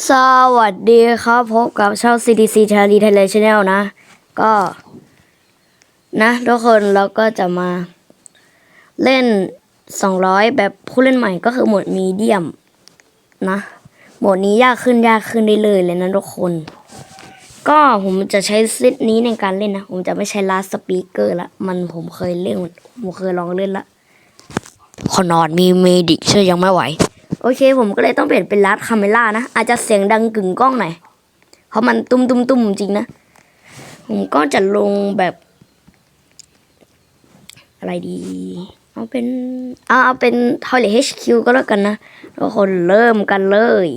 สวัสดีครับ พบกับช่อง CDC c h a r l i e Thailand Channel นะ ก็ นะ ทุกคนเราก็จะมา เล่น 200 แบบผู้เล่นใหม่ก็คือโหมดมีเดียม นะโหมดนี้ยากขึ้นยากขึ้นเรื่อยเลยนะทุกคน ก็ผมจะใช้เซตนี้ในการเล่นนะ ผมจะไม่ใช้ลาสปีกเกอร์ละ มันผมเคยเล่น ผมเคยลองเล่นละขอนอนมีเมดิกเชื่อยังไม่ไหว โอเค ผมก็เลยต้องเปลี่ยนเป็นลัดคาเมล่านะ อาจจะเสียงดังกึ่งกล้องหน่อย เพราะมันตุ้มตุ้มตุ้มจริงนะ ผมก็จะลงแบบ อะไรดี เอาเป็น เอาเอาเป็น Toilet HQ ก็แล้วกันนะทุกคนเริ่มกันเลย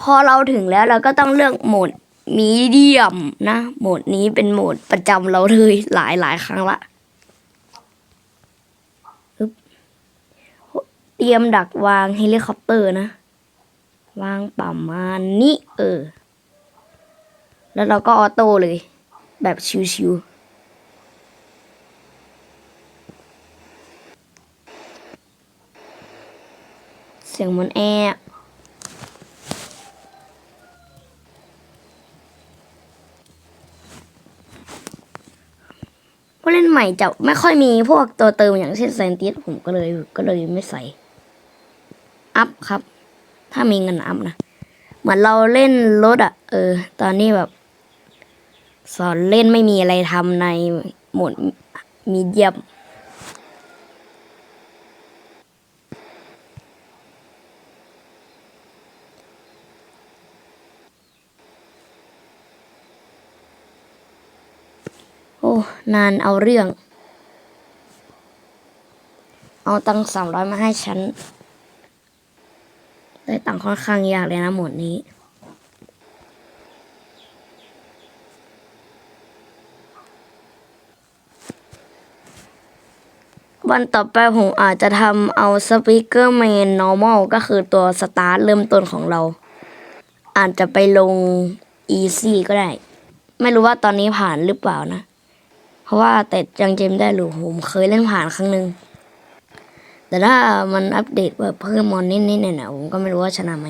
พอเราถึงแล้วเราก็ต้องเลือกโหมดมีเดียมนะ โหมดนี้เป็นโหมดประจำเราเลยหลายหลายครั้งละ เตรียมดักวางเฮลิคอปเตอร์นะ วางประมาณนี้เออ แล้วเราก็ออโต้เลย แบบชิวๆ เสียงเหมันแอร์ผู้เล่นใหม่จะไม่ค่อยมีพวกตัวเติมอย่างเช่นแซนติสผมก็เลยก็เลยไม่ใส่ อัพครับ ถ้ามีเงินอัพนะ เหมือนเราเล่นรถอะเออ ตอนนี้แบบ สอนเล่นไม่มีอะไรทำในโหมดมีเดียมโอ้ นานเอาเรื่อง เอาตังสามร้อยมาให้ฉัน ได้ตังค่อนข้างยากเลยนะหมวดนี้ วันต่อไปผมอาจจะทำเอาสปีกเกอร์เมน normal ก็คือตัวสตาร์ทเริ่มต้นของเรา อาจจะไปลง easy ก็ได้ ไม่รู้ว่าตอนนี้ผ่านหรือเปล่านะ เพราะว่าแต่ยังเจำได้หรือผมเคยเล่นผ่านครั้งหนึ่ง แต่ถ้ามันอัปเดตแบบเพิ่มมอนนิดๆเนี่ยนะผมก็ไม่รู้ว่าชนะไหม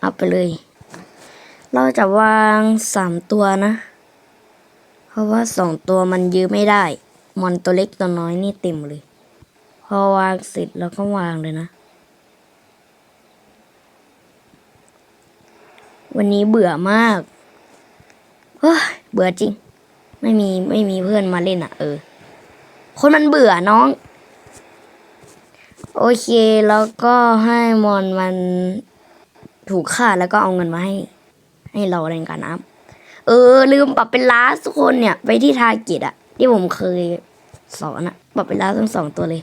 เอาไปเลย เราจะวางสามตัวนะ เพราะว่าสองตัวมันยื้อไม่ได้ มอนตัวเล็กตัวน้อยนี่เต็มเลย อวางเสร็จแล้วก็วางเลยนะ วันนี้เบื่อมากเฮ้ยเบื่อจริง ไม่มีไม่มีเพื่อนมาเล่นอะ เออ คนมันเบื่อน้อง โอเคแล้วก็ให้มอนมันถูกฆ่าแล้วก็เอาเงินมาให้ ให้เราในการนับเออ ลืมปรับเป็นล้าทุกคนเนี่ย ไปที่ทาร์เก็ตอะที่ผมเคยสอนอะปรับเป็นล้าทั้งสองตัวเลย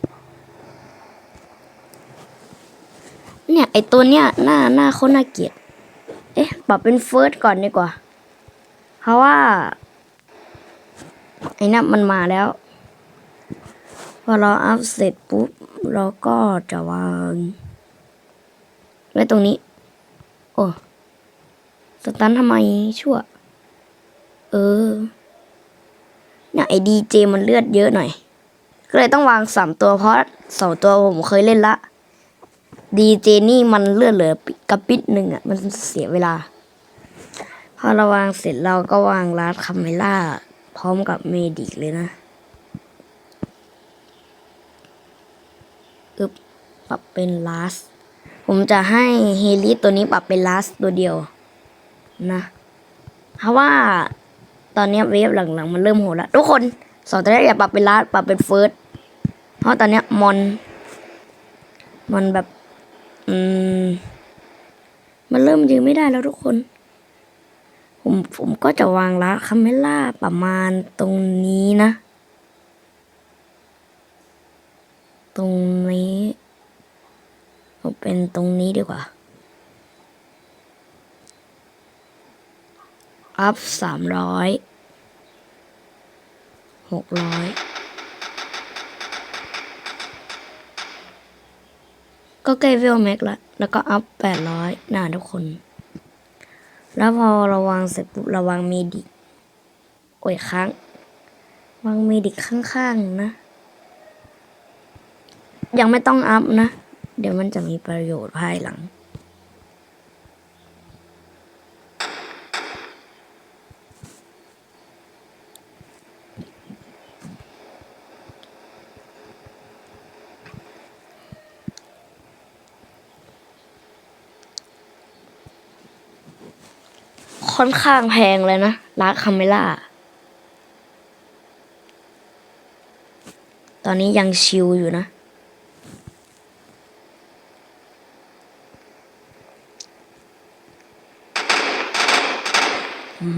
เนี่ย ไอตัวเนี้ยหน้าหน้าโคนน่าเกลียด เอ๊ะปรับเป็นเฟิร์สก่อนดีกว่า เพราะว่า ไอ้นั่นมันมาแล้ว พอเราอัพเสร็จปุ๊บ เราก็จะวางไว้ตรงนี้ โอ้สตันทำไมชั่ว เออเนี่ยไอดีเจมันเลือดเยอะหน่อย ก็เลยต้องวางสามตัวเพราะสองตัวผมเคยเล่นละ ดีเจนี่มันเลื่อดเหลือกระปิดหนึ่งอะ มันเสียเวลา พอเราวางเสร็จเราก็วางลาดคาเมล่า พร้อมกับเมดิกเลยนะอึบปรับเป็นลาสผมจะให้เฮลิตัวนี้ปรับเป็นลาสตัวเดียว นะ เพราะว่าตอนนี้เวฟหลังๆ มันเริ่มโหดแล้วทุกคนสองตัวแรกอย่าปรับเป็นลาสปรับเป็นเฟิร์สเพราะตอนนี้มอนมันแบบ อืม มันเริ่มยืนไม่ได้แล้วทุกคน ผมผมก็จะวางลาคาเมล่าประมาณตรงนี้นะ ตรงนี้เอาเป็นตรงนี้ดีกว่า อัพสามร้อยหกร้อย ก็ใกล้เวลแม็กละแล้วก็อัพแปดร้อยน่าทุกคน แล้วพอระวังเสร็จปุ๊บระวังเมดิกโอ้ยค้างวางเมดิกข้างๆนะ ยังไม่ต้องอัพนะ เดี๋ยวมันจะมีประโยชน์ภายหลัง ค่อนข้างแพงเลยนะร้านคาเมล่า ตอนนี้ยังชิลอยู่นะ อื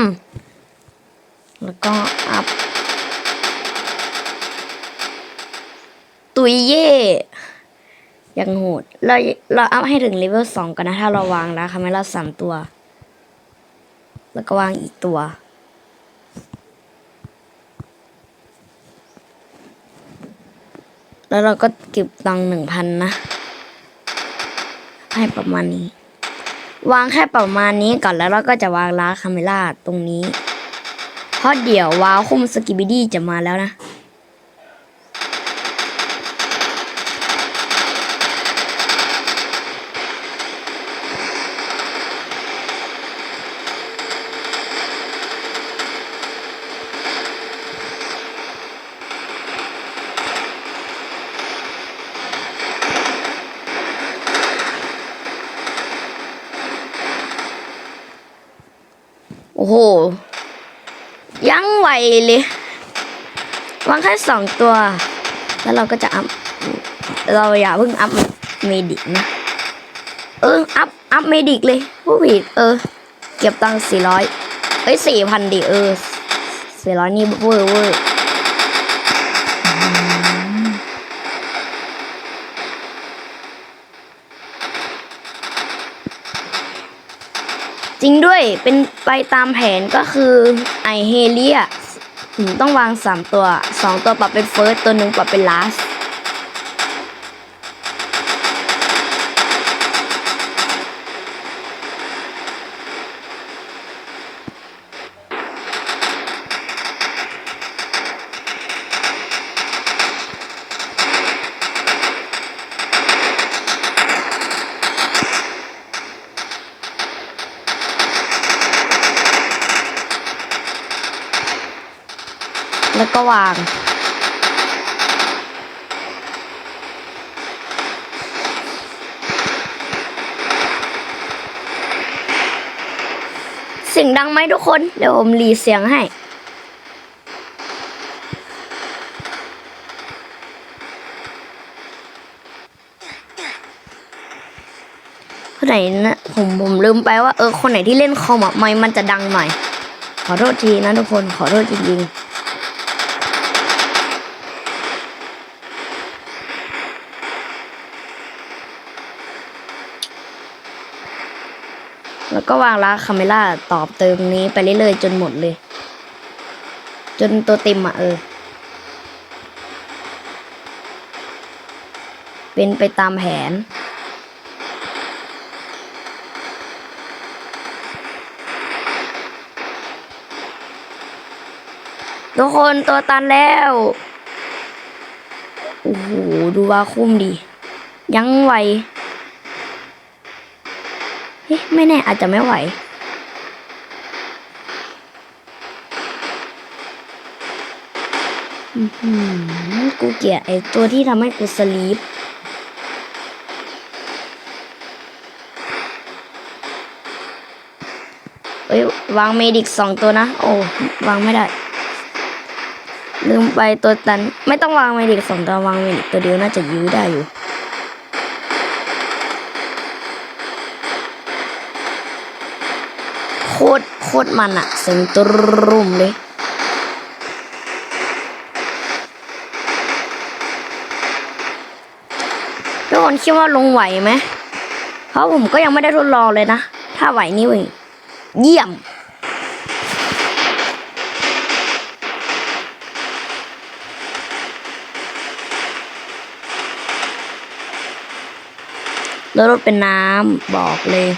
ม แล้วก็อัพ ตุยเย่ยังโหด เราเราอัพให้ถึงเลเวลสองกันนะ ถ้าเราวางแล้วคาเมล่าสามตัว แล้วก็วางอีกตัว แล้วเราก็เก็บตังหนึ่งพันนะ ให้ประมาณนี้ วางแค่ประมาณนี้ก่อนแล้วเราก็จะวางล้าคาเมล่าตรงนี้ เพราะเดี๋ยวว้าวคุมสกิบิดี้จะมาแล้วนะ โอ้โห ยังไหว เลยวางแค่สองตัว แล้วเราก็จะอัพ เราอย่าเพิ่งอัพเมดิกนะ เออ อัพ อัพเมดิกเลยผู้ผิดเออ เก็บตังค์สี่ร้อยเอ้ยสี่พันดิเออสี่ร้อยนี่เวอร์เวอร์จริงด้วยเป็นไปตามแผนก็คือไอเฮเลีย ต้องวางสามตัวสองตัวปรับเป็นเฟิร์สตัวหนึ่งปรับเป็นลาส ก็วาง เสียงดังไหมทุกคน เดี๋ยวผมรีเสียงให้คนไหนนะผมผมลืมไปว่าเออคนไหนที่เล่นคอมอะไมมันจะดังหน่อย ขอโทษทีนะทุกคนขอโทษจริงๆ แล้วก็วางลาคาเมล่าตอบเติมนี้ไปเรื่อยๆจนหมดเลย จนตัวเต็มอะเออ เป็นไปตามแผนทุกคนตัวตันแล้ว โอ้โห ดูว่าคุ้มดี ยังไหว เฮ้ยไม่แน่อาจจะไม่ไหวอื้อหือกูเกลียดไอตัวที่ทำให้กูสลีปเอ้ยวางเมดิกสองตัวนะ โอ้วางไม่ได้ ลืมไปตัวตัน ไม่ต้องวางเมดิกสองตัววางเมดิกตัวเดียวน่าจะยื้อได้อยู่ โคตรโคตรมันอะเสียงตรุมเลยทุกคนคิดว่าลงไหวไหม เพราะผมก็ยังไม่ได้ทดลองเลยนะ ถ้าไหวนี่เว้ยเยี่ยมแล้วรถเป็นน้ำบอกเลย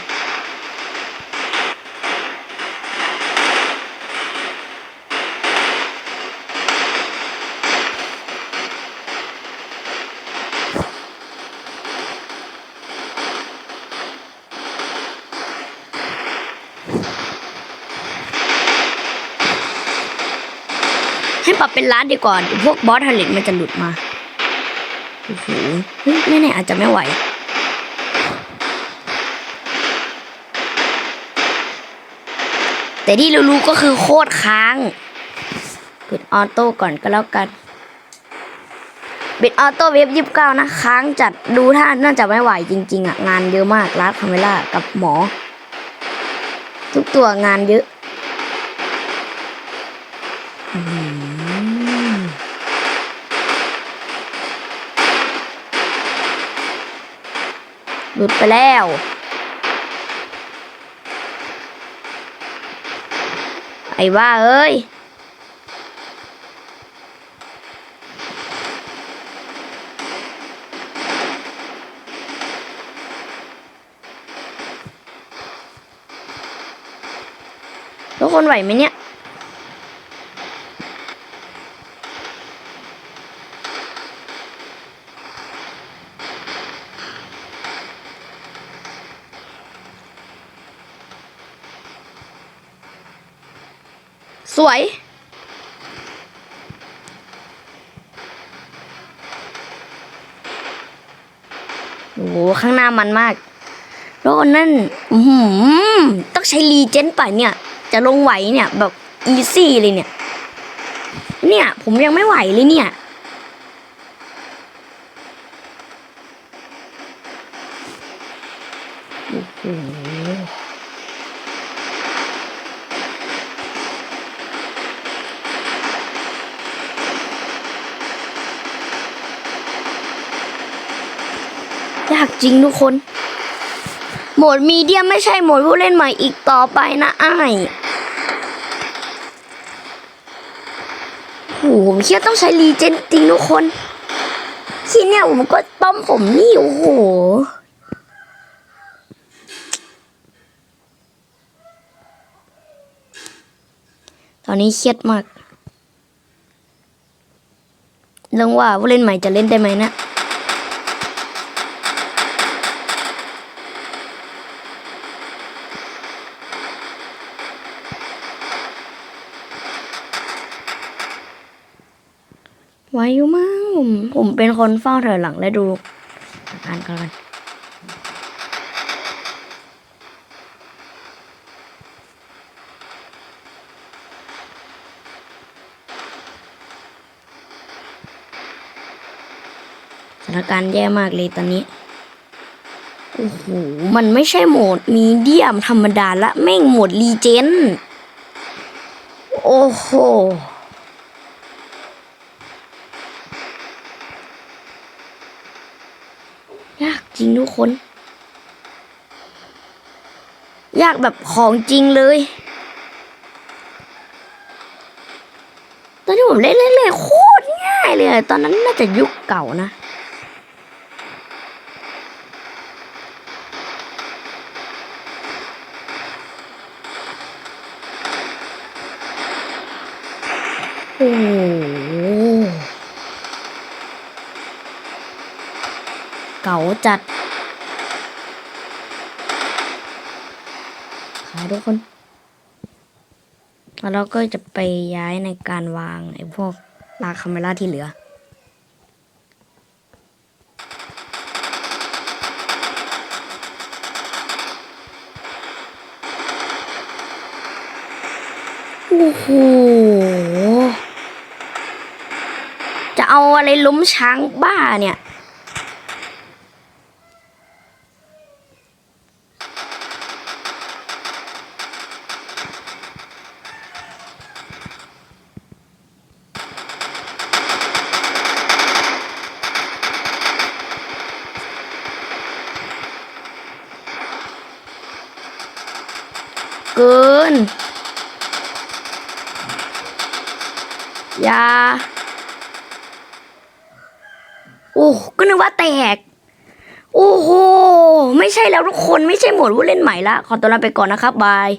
ให้ปรับเป็นล้านดีกว่าพวกบอสฮันเลมันจะหลุดมาโอ้โหไม่แน่อาจจะไม่ไหวแต่ที่รู้ๆก็คือโคตรค้างปิดออโต้ก่อนก็แล้วกันปิดออโต้เว็บยี่สิบเก้านะ ค้างจัดดูท่าน่าจะไม่ไหวจริง ๆอะ งานเยอะมากรัดคาเมล่ากับหมอ ทุกตัวงานเยอะ หลุดไปแล้ว ไอ้ว่าเอ้ย ทุกคนไหวไหมเนี่ย สวย โอ้โห ข้างหน้า มันมาก แล้วนั่นหือต้องใช้รีเจนป่ะเนี่ย จะลงไหวเนี่ย แบบอีซี่เลยเนี่ย เนี่ย ผมยังไม่ไหวเลยเนี่ย โอ้โห ยาก จริงทุกคน โหมดมีเดียไม่ใช่โหมดผู้เล่นใหม่อีกต่อไปนะไอ้โหผมคิดว่าต้องใช้รีเจนจริงทุกคนทีเนี้ยผมก็ต้มผมนี่โอ้โหตอนนี้เครียดมากเรื่องว่าผู้เล่นใหม่จะเล่นได้ไหมนะ ไว้อยู่มั้งผมผมเป็นคนเฝ้าถอยหลังและดูอาการกันกันสถานการณ์แย่มากเลยตอนนี้ โอ้โห มันไม่ใช่โหมดมีเดียมธรรมดาละแม่งโหมดรีเจน โอ้โห ยากจ ริงทุกคน ยากแบบของจริงเลย ตอนที่ผมเล่นเล่นๆโคตรง่ายเลย ตอนนั้นน่าจะยุคเก่านะโอ้เก๋าจัด ขาย ทุกคน แล้วเราก็จะไปย้ายในการวางไอ้พวกลากคาเมล่าที่เหลือ โอ้โห จะเอาอะไรล้มช้างบ้าเนี่ย เกิน อย่า โอ้ก็นึกว่าแตก โอ้โห ไม่ใช่แล้วทุกคนไม่ใช่หมวดผู้เล่นใหม่ละ ขอตัวลาไปก่อนนะครับ บาย